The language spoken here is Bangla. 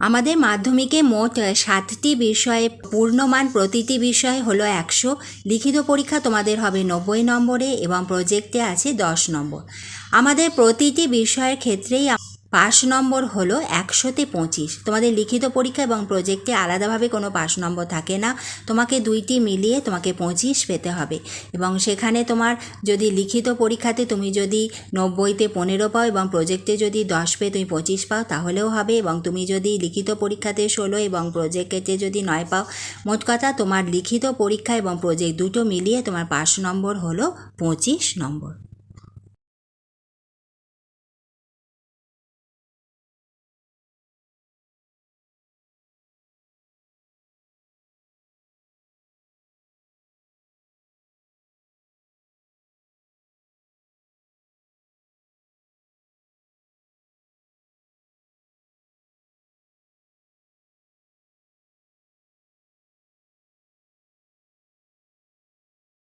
আমাদের মাধ্যমিকে মোট সাতটি বিষয়ে পূর্ণমান প্রতিটি বিষয় হলো একশো। লিখিত পরীক্ষা তোমাদের হবে নব্বই নম্বরে এবং প্রজেক্টে আছে দশ নম্বর। আমাদের প্রতিটি বিষয়ের ক্ষেত্রেই পাস নম্বর হলো একশোতে পঁচিশ। তোমাদের লিখিত পরীক্ষা এবং প্রজেক্টে আলাদাভাবে কোনো পাস নম্বর থাকে না। তোমাকে দুইটি মিলিয়ে তোমাকে পঁচিশ পেতে হবে। এবং সেখানে তোমার যদি লিখিত পরীক্ষাতে তুমি যদি নব্বইতে পনেরো পাও এবং প্রজেক্টে যদি দশ পেয়ে তুমি পঁচিশ পাও, তাহলেও হবে। এবং তুমি যদি লিখিত পরীক্ষাতে ষোলো এবং প্রজেক্টে যদি নয় পাও, মোট কথা তোমার লিখিত পরীক্ষা এবং প্রজেক্ট দুটো মিলিয়ে তোমার পাস নম্বর হলো পঁচিশ নম্বর।